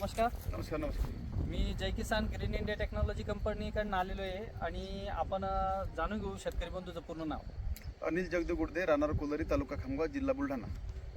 नमस्कार. नमस्कार नमस्कार. मी Jai Kisan green India technology कंपनीकडनं आलेलो आहे आणि आपण अ, जाणून घेऊ शेतकरी बंधूचं पूर्ण नाव. अनिल जगदेव गुडदे राहणार कोलरी तालुका खामगाव जिल्हा बुलढाणा.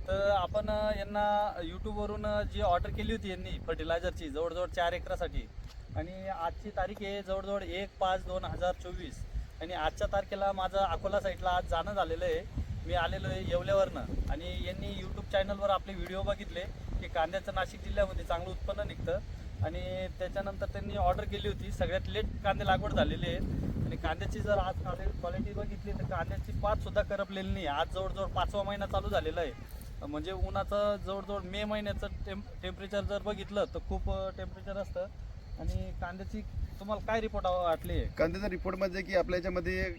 तर आपण अ, यांना यूट्यूबवरून अ, जी ऑर्डर केली होती यांनी फर्टिलायझरची जवळजवळ चार एकरासाठी. आणि आजची तारीख आहे जवळजवळ एक पाच दोन हजार चोवीस. आणि आजच्या तारखेला माझं अकोला साईडला आज जाणं झालेलं आहे. मी आलेलो आहे येवल्यावरनं. आणि यांनी चॅनलवर आपले व्हिडिओ बघितले की कांद्याचं नाशिक जिल्ह्यामध्ये चांगलं उत्पन्न निघतं. आणि त्याच्यानंतर त्यांनी ऑर्डर केली होती सगळ्यात लेट कांदे लागवड झालेली आहे आणि कांद्याची जर आज क्वालिटी बघितली तर कांद्याची पात सुद्धा करपलेली नाही. आज जवळजवळ पाचवा महिना चालू झालेला आहे. म्हणजे उन्हाचं जवळजवळ मे महिन्याचं टेम्प टेम्परेचर जर बघितलं तर खूप टेम्परेचर असतं. आणि कांद्याची तुम्हाला काय रिपोर्ट वाटली आहे? कांद्याचा रिपोर्ट म्हणजे की आपल्या याच्यामध्ये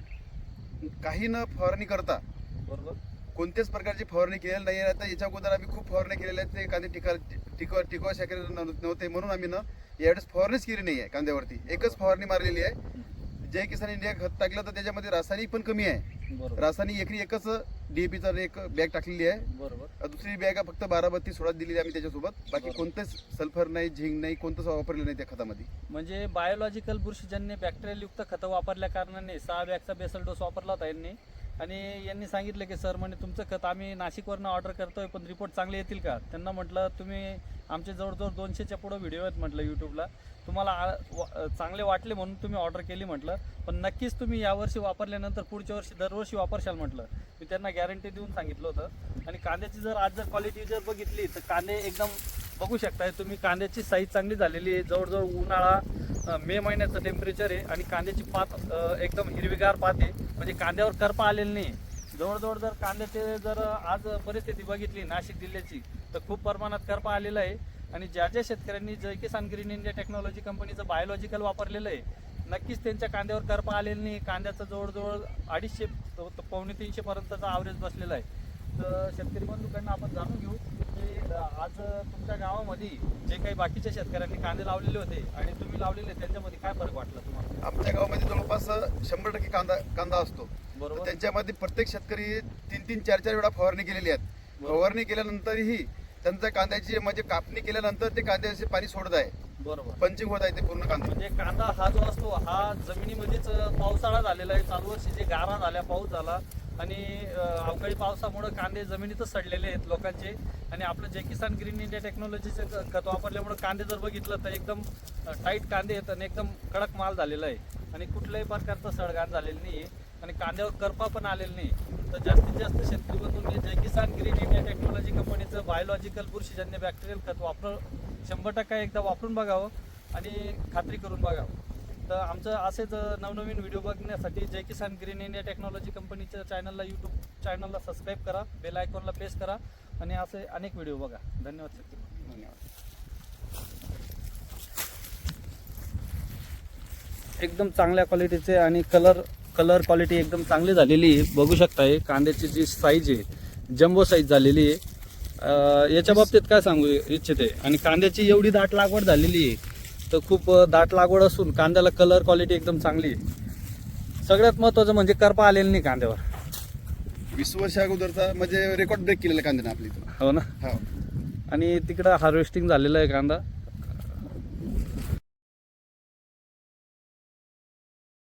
काही न फवारणी करता. बरोबर. कोणत्याच प्रकारची फवारणी केलेली नाही आता याच्या अगोदर आम्ही खूप फवारणी केलेल्या आहेत. ते कांदे टिका टिकवा टिकवा शक्य नव्हते. म्हणून आम्ही ना यावेळेस फवारणीच केली नाही आहे कांद्यावरती. एकच फवारणी मारलेली आहे. जय किसान इंडिया खत टाकलं तर त्याच्यामध्ये रासायनिक पण कमी आहे. रासायनिक एकरी एकच डीएपीचा एक बॅग टाकलेली आहे. बरोबर. दुसरी बॅग फक्त बारा बत्तीस सोळा दिलेली आहे आम्ही त्याच्यासोबत. बाकी. कोणतेच सल्फर नाही झिंक नाही कोणतंच वापरलेलं नाही त्या खतामध्ये. म्हणजे बायोलॉजिकल बुरशीजन्य बॅक्टेरियल युक्त खतं वापरल्या कारणाने सहा बॅगचा बेसल डोस वापरला होता यांनी. आणि यांनी सांगितलं की सर म्हणे तुमचं खत आम्ही नाशिकवरनं ऑर्डर करतोय पण रिपोर्ट चांगले येतील का? त्यांना म्हटलं तुम्ही आमचे जवळजवळ दोनशेच्या पुढं व्हिडिओ आहेत म्हटलं यूट्यूबला तुम्हाला आ- वा- चांगले वाटले म्हणून तुम्ही ऑर्डर केली म्हटलं. पण नक्कीच तुम्ही यावर्षी वापरल्यानंतर पुढच्या वर्षी दरवर्षी वापरशाल म्हटलं. मी त्यांना गॅरंटी देऊन सांगितलं होतं. आणि कांद्याची जर आज जर क्वालिटी जर बघितली तर कांदे एकदम बघू शकताय तुम्ही कांद्याची साईज चांगली झालेली आहे जवळजवळ उन्हाळा मे महिन्याचं टेम्परेचर आहे आणि कांद्याची पात एकदम हिरवीगार पात आहे. म्हणजे कांद्यावर करपा आलेली नाही. जवळजवळ जर कांद्याचे जर आज परिस्थिती बघितली नाशिक जिल्ह्याची तर खूप प्रमाणात करपा आलेला आहे. आणि ज्या ज्या शेतकऱ्यांनी Jai Kisan green India technology कंपनीचं बायोलॉजिकल वापरलेलं आहे नक्कीच त्यांच्या कांद्यावर करपा आलेलं नाही. कांद्याचं जवळजवळ अडीचशे पावणे तीनशेपर्यंतचा ॲव्हरेज बसलेला आहे. तर शेतकरी बंधूकडनं आपण जाणून घेऊ. की अ, आज तुमच्या गावामध्ये जे काही बाकीच्या शेतकऱ्यांनी कांदे लावलेले होते आणि तुम्ही लावलेले त्यांच्यामध्ये काय फरक वाटला तुम्हाला? आमच्या गावामध्ये जवळपास शंभर टक्के कांदा कांदा असतो. बरोबर. त्यांच्यामध्ये प्रत्येक शेतकरी तीन तीन चार चार वेळा फवारणी केलेली आहेत. फवारणी केल्यानंतरही त्यांच्या कांद्याची म्हणजे कापणी केल्यानंतर ते कांद्याचे पाणी सोडत आहे. बरोबर. पंचिंग होत आहे ते पूर्ण कांदा. म्हणजे कांदा हा जो असतो हा जमिनीमध्येच पावसाळा झालेला आहे. चालू वर्षी जे गारा झाल्या पाऊस झाला आणि अवकाळी पावसामुळं कांदे जमिनीतच सडलेले आहेत लोकांचे. आणि आपलं जे किसान ग्रीन इंडिया टेक्नॉलॉजीचं क- खत वापरल्यामुळं कांदे जर बघितलं तर एकदम टाईट कांदे आहेत आणि एकदम कडक माल झालेला आहे. आणि कुठल्याही प्रकारचं सडगाण झालेलं नाही आहे आणि कांद्यावर करपा पण आलेला नाही तर जास्तीत जास्त शेतकरी बंधूंनी Jai Kisan green India technology कंपनीचं बायोलॉजिकल बुरशीजन्य बॅक्टेरियल खत वापर शंभर टक्का एकदा वापरून बघावं आणि खात्री करून बघावं. तर आमचं असेच नवनवीन व्हिडिओ बघण्यासाठी Jai Kisan green India technology कंपनीच्या चॅनलला यूट्यूब चॅनलला सबस्क्राईब करा बेल आयकॉनला प्रेस करा आणि असे अनेक व्हिडिओ बघा. धन्यवाद सर. धन्यवाद. एकदम चांगल्या क्वालिटीचे आणि कलर कलर क्वालिटी एकदम चांगली झालेली आहे. बघू शकता आहे कांद्याची जी साईज आहे जम्बो साईज झालेली आहे. याच्या बाबतीत काय सांगू इच्छिते? आणि कांद्याची एवढी दाट लागवड झालेली आहे तर खूप दाट लागवड असून कांद्याला कलर क्वालिटी एकदम चांगली आहे. सगळ्यात महत्त्वाचं म्हणजे करपा आलेलं नाही कांद्यावर. वीस वर्ष अगोदरचा म्हणजे रेकॉर्ड ब्रेक केलेला कांद्याने आपली हो ना? हो. आणि तिकडं हार्वेस्टिंग झालेलं आहे कांदा.